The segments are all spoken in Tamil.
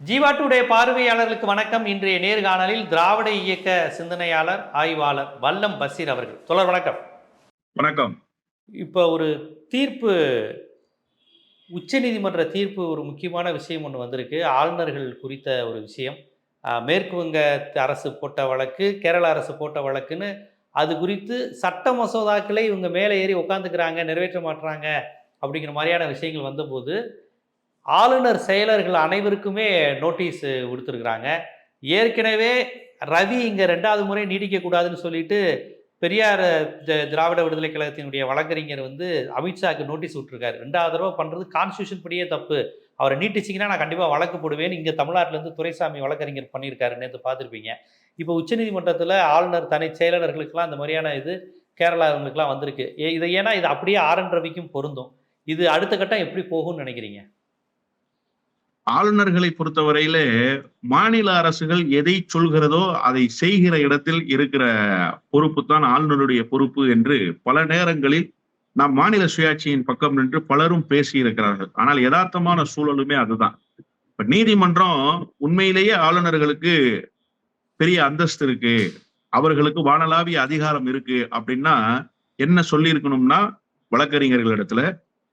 ஜீவா டுடே பார்வையாளர்களுக்கு வணக்கம். இன்றைய நேர்காணலில் திராவிட இயக்க சிந்தனையாளர் ஆய்வாளர் வல்லம் பசீர் அவர்கள். தொடர் வணக்கம். வணக்கம். இப்போ ஒரு தீர்ப்பு உச்சநீதிமன்ற தீர்ப்பு ஒரு முக்கியமான விஷயம் ஒன்று வந்திருக்கு. ஆளுநர்கள் குறித்த ஒரு விஷயம். மேற்கு வங்க அரசு போட்ட வழக்கு கேரள அரசு போட்ட வழக்குன்னு அது குறித்து சட்ட மசோதாக்களே இவங்க மேலே ஏறி உட்காந்துக்கிறாங்க நிறைவேற்ற மாட்டுறாங்க அப்படிங்கிற மாதிரியான விஷயங்கள் வந்தபோது ஆளுநர் செயலர்கள் அனைவருக்குமே நோட்டீஸ் கொடுத்துருக்குறாங்க. ஏற்கனவே ரவி இங்கே ரெண்டாவது முறை நீடிக்கக்கூடாதுன்னு சொல்லிட்டு பெரியார் திராவிட விடுதலை கழகத்தினுடைய வழக்கறிஞர் வந்து அமித்ஷாக்கு நோட்டீஸ் விட்டுருக்காரு. ரெண்டாவது தடவை பண்ணுறது கான்ஸ்டியூஷன் படியே தப்பு. அவரை நீட்டிச்சிங்கன்னா நான் கண்டிப்பாக வழக்கு போடுவேன் இங்கே தமிழ்நாட்டிலேருந்து துரைசாமி வழக்கறிஞர் பண்ணியிருக்காரு. நேற்று பார்த்துருப்பீங்க. இப்போ உச்சநீதிமன்றத்தில் ஆளுநர் தனி செயலாளர்களுக்கெல்லாம் இந்த மாதிரியான இது கேரளாவங்களுக்குலாம் வந்திருக்கு. ஏ- இதை ஏன்னா இது அப்படியே ஆர் என் ரவிக்கும் பொருந்தும். இது அடுத்த கட்டம் எப்படி போகும்னு நினைக்கிறீங்க? ஆளுநர்களை பொறுத்தவரையில மாநில அரசுகள் எதை சொல்கிறதோ அதை செய்கிற இடத்தில் இருக்கிற பொறுப்பு தான் ஆளுநருடைய பொறுப்பு என்று பல நேரங்களில் நாம் மாநில சுயாட்சியின் பக்கம் நின்று பலரும் பேசியிருக்கிறார்கள். ஆனால் யதார்த்தமான சூழலுமே அதுதான். இப்ப நீதிமன்றம் உண்மையிலேயே ஆளுநர்களுக்கு பெரிய அந்தஸ்து இருக்கு. அவர்களுக்கு வானலாவிய அதிகாரம் இருக்கு அப்படின்னா என்ன சொல்லியிருக்கணும்னா வழக்கறிஞர்கள் இடத்துல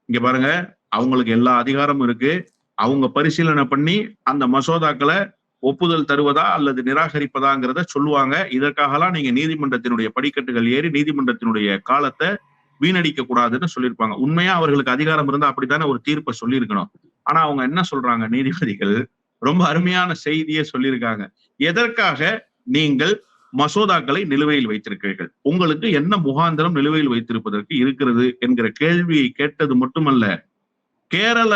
இங்க பாருங்க அவங்களுக்கு எல்லா அதிகாரமும் இருக்கு. அவங்க பரிசீலனை பண்ணி அந்த மசோதாக்களை ஒப்புதல் தருவதா அல்லது நிராகரிப்பதாங்கிறத சொல்லுவாங்க. இதற்காகலாம் நீங்க நீதிமன்றத்தினுடைய படிக்கட்டுகள் ஏறி நீதிமன்றத்தினுடைய காலத்தை வீணடிக்க கூடாதுன்னு சொல்லியிருப்பாங்க. உண்மையா அவர்களுக்கு அதிகாரம் இருந்தா அப்படித்தானே ஒரு தீர்ப்பை சொல்லியிருக்கணும். ஆனா அவங்க என்ன சொல்றாங்க? நீதிபதிகள் ரொம்ப அருமையான செய்தியை சொல்லியிருக்காங்க. எதற்காக நீங்கள் மசோதாக்களை நிலுவையில் வைத்திருக்கிறீர்கள்? உங்களுக்கு என்ன முகாந்திரம் நிலுவையில் வைத்திருப்பதற்கு இருக்கிறது என்கிற கேள்வியை கேட்டது மட்டுமல்ல கேரள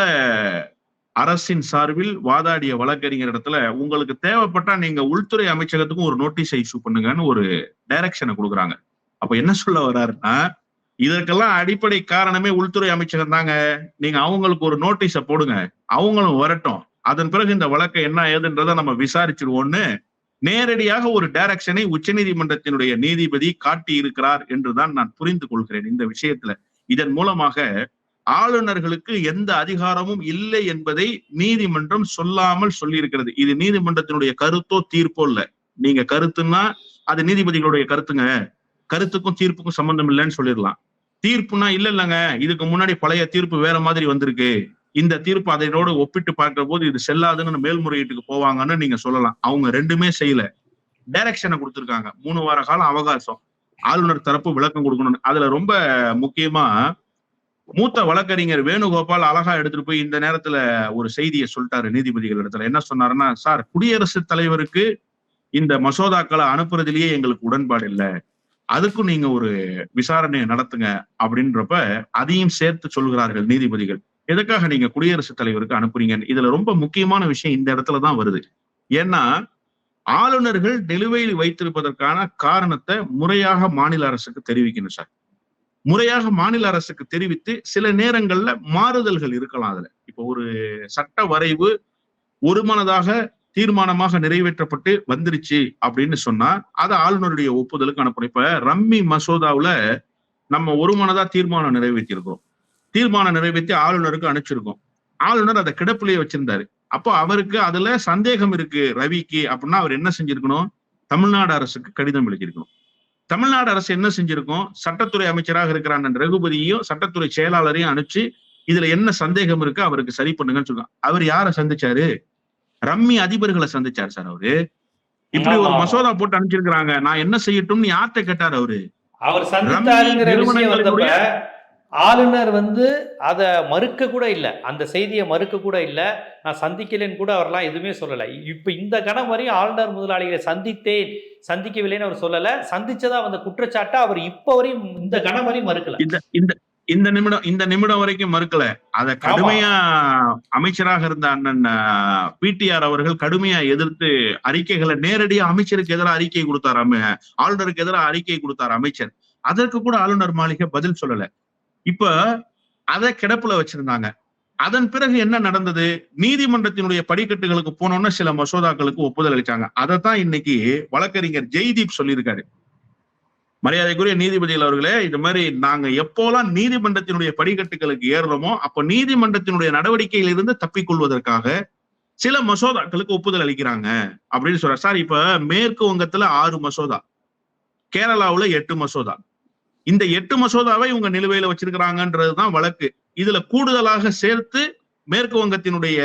அரசின் சார்பில் வாதாடிய வழக்கறிஞர் இடத்துல உங்களுக்கு தேவைப்பட்டா நீங்க உள்துறை அமைச்சகத்துக்கும் ஒரு நோட்டீஸ் இஷ்யூ பண்ணுங்கன்னு ஒரு டைரக்ஷனை கொடுக்குறாங்க. அப்ப என்ன சொல்ல வர்றாருன்னா இதற்கெல்லாம் அடிப்படை காரணமே உள்துறை அமைச்சகம் தாங்க. நீங்க அவங்களுக்கு ஒரு நோட்டீஸை போடுங்க. அவங்களும் வரட்டும். அதன் பிறகு இந்த வழக்கை என்ன ஏதுன்றதை நம்ம விசாரிச்சிருவோம்னு நேரடியாக ஒரு டைரக்ஷனை உச்சநீதிமன்றத்தினுடைய நீதிபதி காட்டி இருக்கிறார் என்றுதான் நான் புரிந்து கொள்கிறேன் இந்த விஷயத்துல. இதன் மூலமாக ஆளுநர்களுக்கு எந்த அதிகாரமும் இல்லை என்பதை நீதிமன்றம் சொல்லாமல் சொல்லியிருக்கிறது. இது நீதிமன்றத்தினுடைய கருத்தோ தீர்ப்போ இல்ல. நீங்க கருத்துன்னா அது நீதிபதிகளுடைய கருத்துங்க. கருத்துக்கும் தீர்ப்புக்கும் சம்பந்தம் இல்லைன்னு சொல்லிடலாம். தீர்ப்புனா இல்ல இல்லைங்க. இதுக்கு முன்னாடி பழைய தீர்ப்பு வேற மாதிரி வந்திருக்கு. இந்த தீர்ப்பு அதனோடு ஒப்பிட்டு பார்க்கிற போது இது செல்லாதுன்னு மேல்முறையீட்டுக்கு போவாங்கன்னு நீங்க சொல்லலாம். அவங்க ரெண்டுமே செய்யல. டைரக்ஷனை கொடுத்திருக்காங்க. மூணு வார காலம் அவகாசம். ஆளுநர் தரப்பு விளக்கம் கொடுக்கணும் அதுல ரொம்ப முக்கியமா மூத்த வழக்கறிஞர் வேணுகோபால் அழகா எடுத்துட்டு போய் இந்த நேரத்துல ஒரு செய்தியை சொல்லிட்டாரு நீதிபதிகள் இடத்துல. என்ன சொன்னாருன்னா சார் குடியரசுத் தலைவருக்கு இந்த மசோதாக்களை அனுப்புறதுலயே எங்களுக்கு உடன்பாடு இல்லை. அதுக்கும் நீங்க ஒரு விசாரணையை நடத்துங்க. அப்படின்றப்ப அதையும் சேர்த்து சொல்கிறார்கள் நீதிபதிகள். எதுக்காக நீங்க குடியரசுத் தலைவருக்கு அனுப்புறீங்க இதுல ரொம்ப முக்கியமான விஷயம் இந்த இடத்துல தான் வருது. ஏன்னா ஆளுநர்கள் நிலுவையில் வைத்திருப்பதற்கான காரணத்தை முறையாக மாநில அரசுக்கு தெரிவிக்கணும் சார். முறையாக மாநில அரசுக்கு தெரிவித்து சில நேரங்கள்ல மாறுதல்கள் இருக்கலாம் அதுல. இப்போ ஒரு சட்ட வரைவு ஒருமனதாக தீர்மானமாக நிறைவேற்றப்பட்டு வந்துருச்சு அப்படின்னு சொன்னா அதை ஆளுநருடைய ஒப்புதலுக்கு அனுப்பணும். இப்ப ரம்மி மசோதாவுல நம்ம ஒருமனதா தீர்மானம் நிறைவேற்றியிருக்கிறோம் தீர்மானம் நிறைவேற்றி ஆளுநருக்கு அனுப்பிச்சிருக்கோம். ஆளுநர் அதை கிடப்பிலேயே வச்சிருந்தாரு. அப்போ அவருக்கு அதுல சந்தேகம் இருக்கு ரவிக்கு அப்படின்னா அவர் என்ன செஞ்சிருக்கணும்? தமிழ்நாடு அரசுக்கு கடிதம் எழுதியிருக்கணும். தமிழ்நாடு அரசு என்ன செஞ்சிருக்கும்? சட்டத்துறை அமைச்சராக இருக்கிற அண்ணன் ரகுபதியையும் சட்டத்துறை செயலாளரையும் அனுப்பிச்சு இதுல என்ன சந்தேகம் இருக்கு அவருக்கு சரி பண்ணுங்கன்னு சொல்லுவாங்க அவர் யாரை சந்திச்சாரு? ரம்மி அதிபர்களை சந்திச்சார் சார் அவரு. இப்படி ஒரு. மசோதா போட்டு அனுப்பிச்சிருக்கிறாங்க. நான் என்ன செய்யட்டும்னு யார்கிட்ட கேட்டார் அவரு? அவர் சந்தித்தாருங்கிற விஷயம் ஆளுநர் வந்து அதை மறுக்க கூட இல்லை. அந்த செய்தியை மறுக்க கூட இல்லை. நான் சந்திக்கலைன்னு கூட அவர்லாம் எதுவுமே சொல்லலை. இப்போ இந்த கணம் வரையும் ஆளுநர் முதலாளிகளை சந்தித்தேன். சந்திக்கவில்லைன்னு அவர் சொல்லலை. சந்திச்சதா வந்த குற்றச்சாட்டை அவர் இப்போ வரையும் இந்த கணம் வரையும் மறுக்கல. இந்த இந்த இந்த நிமிடம் இந்த நிமிடம் வரைக்கும் மறுக்கல. அத கடுமையா அமைச்சராக இருந்த அண்ணன் பிடிஆர் அவர்கள் கடுமையா எதிர்த்து அறிக்கைகளை நேரடியா அமைச்சருக்கு எதிராக அறிக்கை கொடுத்தார். ஆளுநருக்கு எதிராக அறிக்கை கொடுத்தார் அமைச்சர். அதற்கு கூட ஆளுநர் மாளிகை பதில் சொல்லல. இப்ப அத கிடப்புல வச்சிருந்தாங்க. அதன் பிறகு என்ன நடந்தது? நீதிமன்றத்தினுடைய படிக்கட்டுகளுக்கு போனோம்னா சில மசோதாக்களுக்கு ஒப்புதல் அளிச்சாங்க. அதைத்தான் இன்னைக்கு வழக்கறிஞர் ஜெய்தீப் சொல்லியிருக்காரு. மரியாதைக்குரிய நீதிபதிகள் அவர்களே இது மாதிரி நாங்க எப்போலாம் நீதிமன்றத்தினுடைய படிக்கட்டுகளுக்கு ஏறுறோமோ அப்ப நீதிமன்றத்தினுடைய நடவடிக்கையிலிருந்து தப்பிக்கொள்வதற்காக சில மசோதாக்களுக்கு ஒப்புதல் அளிக்கிறாங்க அப்படின்னு சொல்ற சார் இப்ப மேற்கு வங்கத்துல ஆறு மசோதா கேரளாவுல எட்டு மசோதா. இந்த எட்டு மசோதாவை இவங்க நிலுவையில வச்சிருக்கிறாங்கன்றதுதான் வழக்கு. இதுல கூடுதலாக சேர்த்து மேற்கு வங்கத்தினுடைய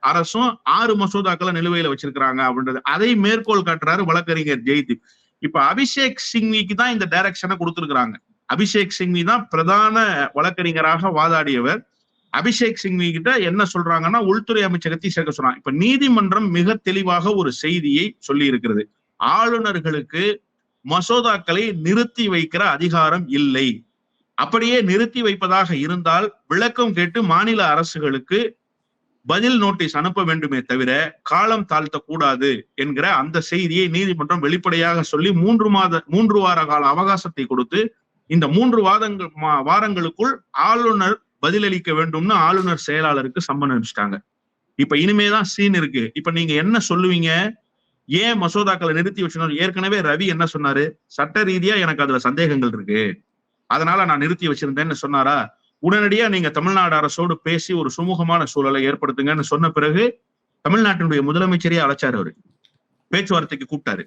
அரசும் ஆறு மசோதாக்களை நிலுவையில வச்சிருக்கிறாங்க அப்படின்றது. அதை மேற்கோள் காட்டுறாரு வழக்கறிஞர் ஜெய்தீப். இப்ப அபிஷேக் சிங்விக்கு தான் இந்த டைரக்ஷனை கொடுத்திருக்கிறாங்க. அபிஷேக் சிங்வி தான் பிரதான வழக்கறிஞராக வாதாடியவர். அபிஷேக் சிங்வி கிட்ட என்ன சொல்றாங்கன்னா உள்துறை அமைச்சகத்தை சேர்க்க சொல்றாங்க இப்ப நீதிமன்றம் மிக தெளிவாக ஒரு செய்தியை சொல்லி இருக்கிறது ஆளுநர்களுக்கு மசோதாக்களை நிறுத்தி வைக்கிற அதிகாரம் இல்லை. அப்படியே நிறுத்தி வைப்பதாக இருந்தால் விளக்கம் கேட்டு மாநில அரசுகளுக்கு பதில் நோட்டீஸ் அனுப்ப வேண்டுமே தவிர காலம் தாழ்த்தக்கூடாது என்கிற அந்த செய்தியை நீதிமன்றம் வெளிப்படையாக சொல்லி மூன்று மாத மூன்று வார கால அவகாசத்தை கொடுத்து இந்த மூன்று வாதங்கள் மா- வாரங்களுக்குள் ஆளுநர் பதிலளிக்க வேண்டும்னு ஆளுநர் செயலாளருக்கு சம்மன் அனுப்பிச்சிட்டாங்க. இப்ப இனிமேதான் சீன் இருக்கு. இப்ப நீங்க என்ன சொல்லுவீங்க? ஏன் மசோதாக்களை நிறுத்தி வச்சணும் ஏற்கனவே ரவி என்ன சொன்னாரு? சட்ட ரீதியா எனக்கு அதுல சந்தேகங்கள் இருக்கு. அதனால நான் நிறுத்தி வச்சிருந்தேன்னு சொன்னாரா? உடனடியா நீங்க தமிழ்நாடு அரசோடு பேசி ஒரு சுமூகமான சூழலை ஏற்படுத்துங்கன்னு சொன்ன பிறகு தமிழ்நாட்டினுடைய முதலமைச்சரையே அழைச்சாரு அவரு. பேச்சுவார்த்தைக்கு கூப்பிட்டாரு.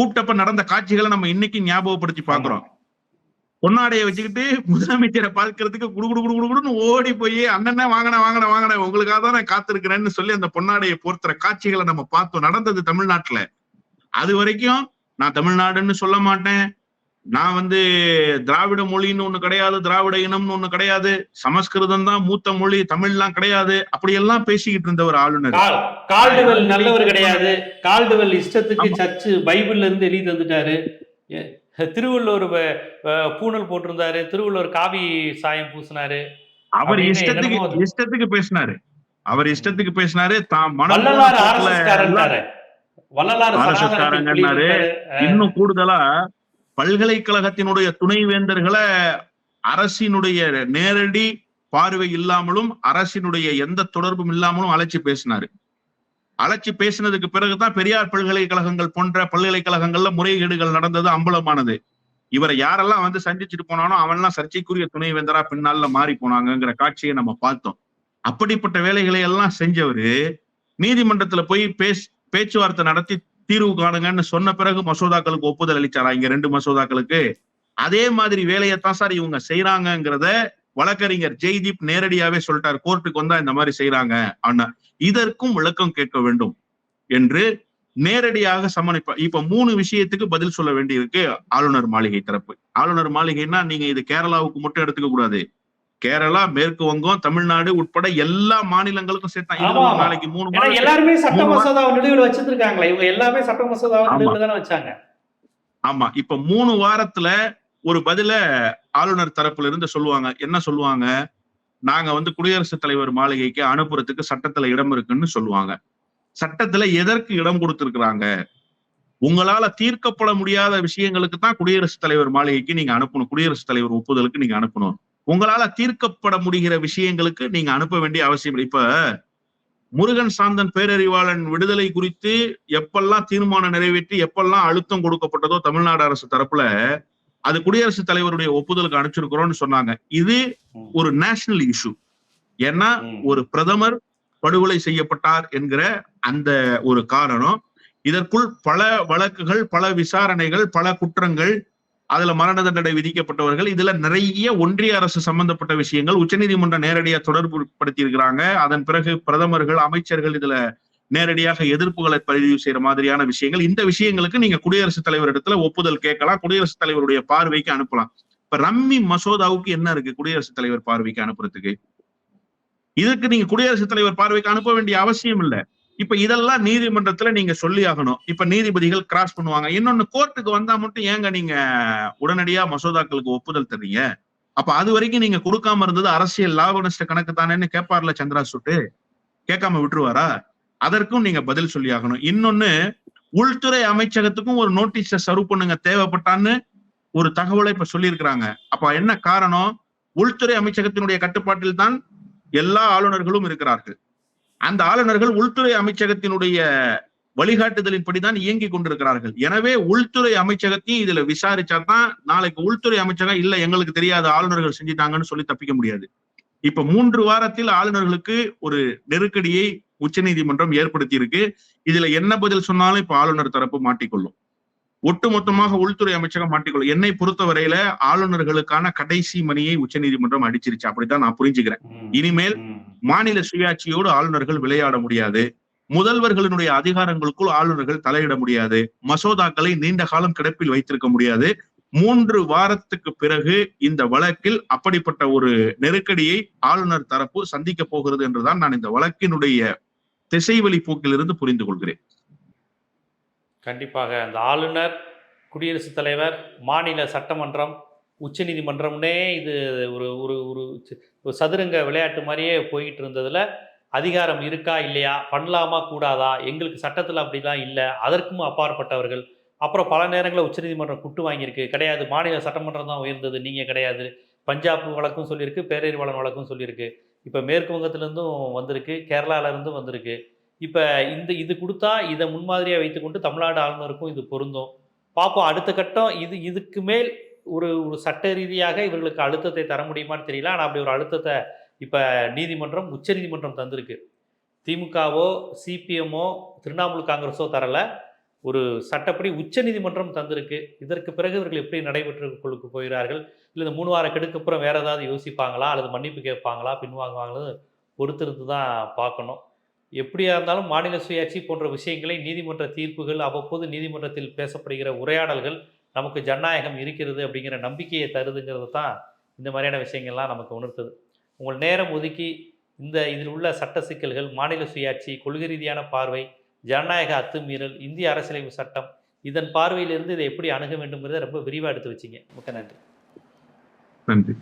கூப்பிட்டப்ப நடந்த காட்சிகளை நம்ம இன்னைக்கு ஞாபகப்படுத்தி பாக்குறோம் பொன்னாடைய வச்சுக்கிட்டு முதலமைச்சரை பார்க்கறதுக்கு குடு குடு குடு குடுன்னு ஓடி போய் அண்ணனே வாங்கின வாங்கின வாங்கின உங்களுக்காக தான் நான் காத்திருக்கிறேன்னு சொல்லி அந்த பொன்னாடையை போர்த்துற காட்சிகளை நம்ம பார்த்தோம். நடந்தது தமிழ்நாட்டுல. அது வரைக்கும் நான் தமிழ்நாடுன்னு சொல்ல மாட்டேன். நான் வந்து திராவிட மொழின்னு ஒண்ணு கிடையாது திராவிட இனம்னு ஒண்ணு கிடையாது. சமஸ்கிருதம் தான் மூத்த மொழி தமிழ்லாம் கிடையாது. அப்படியெல்லாம் பேசிக்கிட்டு இருந்தவர் ஆளுநர். கால் கால்டுவெல் நல்லவர் கிடையாது. கால்டுவெல் இஷ்டத்துக்கு சர்ச்சு பைபிள்ல இருந்து எழுதி தந்துட்டாரு. திருவள்ளுவர் பூணல் போட்டிருந்தாரு. திருவள்ளுவர் காவி சாயம் பூசினாரு. அவர் இஷ்டத்துக்கு இஷ்டத்துக்கு பேசினாரு. அவர் இஷ்டத்துக்கு பேசினாரு. காரங்கன்னாரு. வெளியிட்டாரு. இன்னும் கூடுதலா பல்கலைக்கழகத்தினுடைய துணைவேந்தர்களை அரசினுடைய நேரடி பார்வை இல்லாமலும் அரசினுடைய எந்த தொடர்பும் இல்லாமலும் அழைச்சு பேசினாரு. அழைச்சி பேசினதுக்கு பிறகுதான் பெரியார் பல்கலைக்கழகங்கள் போன்ற பல்கலைக்கழகங்கள்ல முறைகேடுகள் நடந்தது அம்பலமானது. இவரை யாரெல்லாம் வந்து சந்திச்சுட்டு போனானோ அவன்லாம் சர்ச்சைக்குரிய துணைவேந்தரா பின்னால மாறி போனாங்கங்கிற காட்சியை நம்ம பார்த்தோம். அப்படிப்பட்ட வேலைகளை எல்லாம் செஞ்சவரு நீதிமன்றத்துல போய் பேஸ் பேச்சுவார்த்தை நடத்தி தீர்வு காணுங்கன்னு சொன்ன பிறகு மசோதாக்களுக்கு ஒப்புதல் அளிச்சாரா இங்க ரெண்டு மசோதாக்களுக்கு? அதே மாதிரி வேலையைத்தான் சார் இவங்க செய்யறாங்கிறத வழக்கறிஞர் ஜெய்தீப் நேரடியாவே சொல்லிட்டார் கோர்ட்டுக்கு வந்தா இந்த மாதிரி செய்யறாங்க ஆனா இதற்கும் விளக்கம் கேட்க வேண்டும் என்று நேரடியாக சம்மனிப்ப இப்ப மூணு விஷயத்துக்கு பதில் சொல்ல வேண்டியிருக்கு ஆளுநர் மாளிகை தரப்பு. ஆளுநர் மாளிகைன்னா நீங்க இது கேரளாவுக்கு மட்டும் எடுத்துக்க கூடாது. கேரளா மேற்கு வங்கம் தமிழ்நாடு உட்பட எல்லா மாநிலங்களுக்கும் சேர்த்தா. நாளைக்கு மூணு எல்லாருமே சட்ட மசோதாவை நிலுவையில் வச்சிருக்காங்களே. இவங்க எல்லாமே சட்ட மசோதாவை தானே வச்சாங்க. ஆமா. இப்ப மூணு வாரத்துல ஒரு பதில ஆளுநர் தரப்புல இருந்து சொல்லுவாங்க. என்ன சொல்லுவாங்க? நாங்க வந்து குடியரசுத் தலைவர் மாளிகைக்கு அனுப்புறதுக்கு சட்டத்துல இடம் இருக்குன்னு சொல்லுவாங்க. சட்டத்துல எதற்கு இடம் கொடுத்திருக்கிறாங்க? உங்களால தீர்க்கப்பட முடியாத விஷயங்களுக்கு தான் குடியரசுத் தலைவர் மாளிகைக்கு நீங்க அனுப்பணும். குடியரசுத் தலைவர் ஒப்புதலுக்கு நீங்க அனுப்பணும். உங்களால தீர்க்கப்பட முடிகிற விஷயங்களுக்கு நீங்க அனுப்ப வேண்டிய அவசியம் இப்ப முருகன் சாந்தன் பேரறிவாளன் விடுதலை குறித்து எப்பெல்லாம் தீர்மானம் நிறைவேற்றி எப்பெல்லாம் அழுத்தம் கொடுக்கப்பட்டதோ தமிழ்நாடு அரசு தரப்புல அது குடியரசுத் தலைவருடைய ஒப்புதலுக்கு அனுப்பிச்சிருக்கிறோம்னு சொன்னாங்க இது. ஒரு நேஷனல் இஷ்யூ ஏன்னா. ஒரு பிரதமர் படுகொலை செய்யப்பட்டார் என்கிற அந்த ஒரு காரணம் இதற்குள் பல வழக்குகள் பல விசாரணைகள் பல குற்றங்கள் அதுல மரண தண்டனை விதிக்கப்பட்டவர்கள் இதுல நிறைய ஒன்றிய அரசு சம்பந்தப்பட்ட விஷயங்கள் உச்சநீதிமன்றம் நேரடியா தொடர்பு படுத்தி இருக்கிறாங்க அதன் பிறகு பிரதமர்கள் அமைச்சர்கள் இதுல நேரடியாக எதிர்ப்புகளை பதிவு செய்யற மாதிரியான விஷயங்கள். இந்த விஷயங்களுக்கு நீங்க குடியரசுத் தலைவர் இடத்துல ஒப்புதல் கேட்கலாம். குடியரசுத் தலைவருடைய பார்வைக்கு அனுப்பலாம். இப்ப ரம்மி மசோதாவுக்கு என்ன இருக்கு? குடியரசுத் தலைவர் பார்வைக்கு அனுப்புறதுக்கு. இதுக்கு நீங்க குடியரசுத் தலைவர் பார்வைக்கு அனுப்ப வேண்டிய அவசியம் இல்ல. இப்ப இதெல்லாம் நீதிமன்றத்துல நீங்க சொல்லி ஆகணும். இப்ப நீதிபதிகள் கிராஸ் பண்ணுவாங்க. இன்னொன்னு கோர்ட்டுக்கு வந்தா மட்டும் ஏங்க நீங்க உடனடியா மசோதாக்களுக்கு ஒப்புதல் தர்றீங்க? அப்ப அது வரைக்கும் நீங்க கொடுக்காம இருந்தது அரசியல் லாப நஷ்ட கணக்கு தானேன்னு கேட்பார்ல சந்திரா சுட்டு கேட்காம விட்டுருவாரா? அதற்கும் நீங்க பதில் சொல்லி ஆகணும் இன்னொன்னு உள்துறை அமைச்சகத்துக்கும் ஒரு நோட்டீஸ சர்வ் பண்ணுங்க தேவைப்பட்டான்னு ஒரு தகவலை இப்ப சொல்லியிருக்கிறாங்க. அப்ப என்ன காரணம்? உள்துறை அமைச்சகத்தினுடைய கட்டுப்பாட்டில் தான் எல்லா ஆளுநர்களும் இருக்கிறார்கள். அந்த ஆளுநர்கள் உள்துறை அமைச்சகத்தினுடைய வழிகாட்டுதலின்படிதான் இயங்கி கொண்டிருக்கிறார்கள். எனவே உள்துறை அமைச்சகத்தையும் இதுல விசாரிச்சா தான் நாளைக்கு உள்துறை அமைச்சகம் இல்ல எங்களுக்கு தெரியாத ஆளுநர்கள் செஞ்சிட்டாங்கன்னு சொல்லி தப்பிக்க முடியாது. இப்ப மூன்று வாரத்தில் ஆளுநர்களுக்கு ஒரு நெருக்கடியை உச்சநீதிமன்றம் ஏற்படுத்தி இருக்கு இதுல என்ன பதில் சொன்னாலும் இப்ப ஆளுநர் தரப்பு மாட்டிக்கொள்ளும். ஒட்டுமொத்தமாக உள்துறை அமைச்சகம் மாட்டிக்கொள்ளும். என்னை பொறுத்தவரையில ஆளுநர்களுக்கான கடைசி மணியை உச்சநீதிமன்றம் அடிச்சிருச்சு. அப்படித்தான் நான் புரிஞ்சுக்கிறேன். இனிமேல். மாநில சுயாட்சியோடு ஆளுநர்கள் விளையாட முடியாது. முதல்வர்களினுடைய அதிகாரங்களுக்குள் ஆளுநர்கள் தலையிட முடியாது. மசோதாக்களை நீண்ட காலம் கிடப்பில் வைத்திருக்க முடியாது. மூன்று வாரத்துக்கு பிறகு இந்த வழக்கில் அப்படிப்பட்ட ஒரு நெருக்கடியை ஆளுநர் தரப்பு சந்திக்க போகிறது என்றுதான் நான் இந்த வழக்கினுடைய திசைவழி போக்கிலிருந்து புரிந்து கொள்கிறேன். கண்டிப்பாக அந்த ஆளுநர் குடியரசுத் தலைவர் மாநில சட்டமன்றம் உச்சநீதிமன்றம்னே இது ஒரு ஒரு ஒரு சதுரங்க விளையாட்டு மாதிரியே போய்கிட்டு இருந்ததுல அதிகாரம் இருக்கா இல்லையா? பண்ணலாமா கூடாதா? எங்களுக்கு சட்டத்தில் அப்படிலாம் இல்லை. அதற்கும் அப்பாற்பட்டவர்கள் அப்புறம் பல நேரங்களில் உச்சநீதிமன்றம் குட்டு வாங்கியிருக்கு. கிடையாது மாநில சட்டமன்றம் தான் உயர்ந்தது நீங்கள் கிடையாது. பஞ்சாப் வழக்கும் சொல்லியிருக்கு பேரறிவு வளம் வழக்கும் சொல்லியிருக்கு. இப்போ மேற்கு வங்கத்திலேருந்தும் வந்திருக்கு கேரளால இருந்தும் வந்திருக்கு. இப்போ இந்த இது கொடுத்தா இதை முன்மாதிரியாக வைத்துக்கொண்டு தமிழ்நாடு ஆளுநருக்கும் இது பொருந்தும். பார்ப்போம் அடுத்த கட்டம் இது இதுக்கு மேல் ஒரு ஒரு சட்ட ரீதியாக இவர்களுக்கு அழுத்தத்தை தர முடியுமான்னு தெரியல. ஆனால் அப்படி ஒரு அழுத்தத்தை இப்போ நீதிமன்றம் உச்சநீதிமன்றம் தந்திருக்கு. திமுகவோ சிபிஎம்மோ திரிணாமுல் காங்கிரஸோ தரலை. ஒரு சட்டப்படி உச்சநீதிமன்றம் தந்திருக்கு. இதற்கு பிறகு இவர்கள் எப்படி நடைபெற்று கொள்ளுக்கு போகிறார்கள்? இல்லை இந்த மூணு வார கெடுக்கப்புறம் வேறு ஏதாவது யோசிப்பாங்களா? அல்லது மன்னிப்பு கேட்பாங்களா? பின்வாங்குவாங்களா? பொறுத்திருந்து தான் பார்க்கணும். எப்படியா இருந்தாலும் மாநில சுயாட்சி போன்ற விஷயங்களை நீதிமன்ற தீர்ப்புகள் அவ்வப்போது நீதிமன்றத்தில் பேசப்படுகிற உரையாடல்கள் நமக்கு ஜனநாயகம் இருக்கிறது அப்படிங்கிற நம்பிக்கையை தருதுங்கிறது தான் இந்த மாதிரியான விஷயங்கள்லாம் நமக்கு உணர்த்துது. உங்கள் நேரம் ஒதுக்கி இந்த இதில் உள்ள சட்ட சிக்கல்கள் மாநில சுயாட்சி கொள்கை ரீதியான பார்வை ஜனநாயக அத்துமீறல் இந்திய அரசியலமைப்பு சட்டம் இதன் பார்வையிலிருந்து இதை எப்படி அணுக வேண்டும்ங்கிறத ரொம்ப விரிவாக எடுத்து வச்சிங்க. மிக்க நன்றி. நன்றி.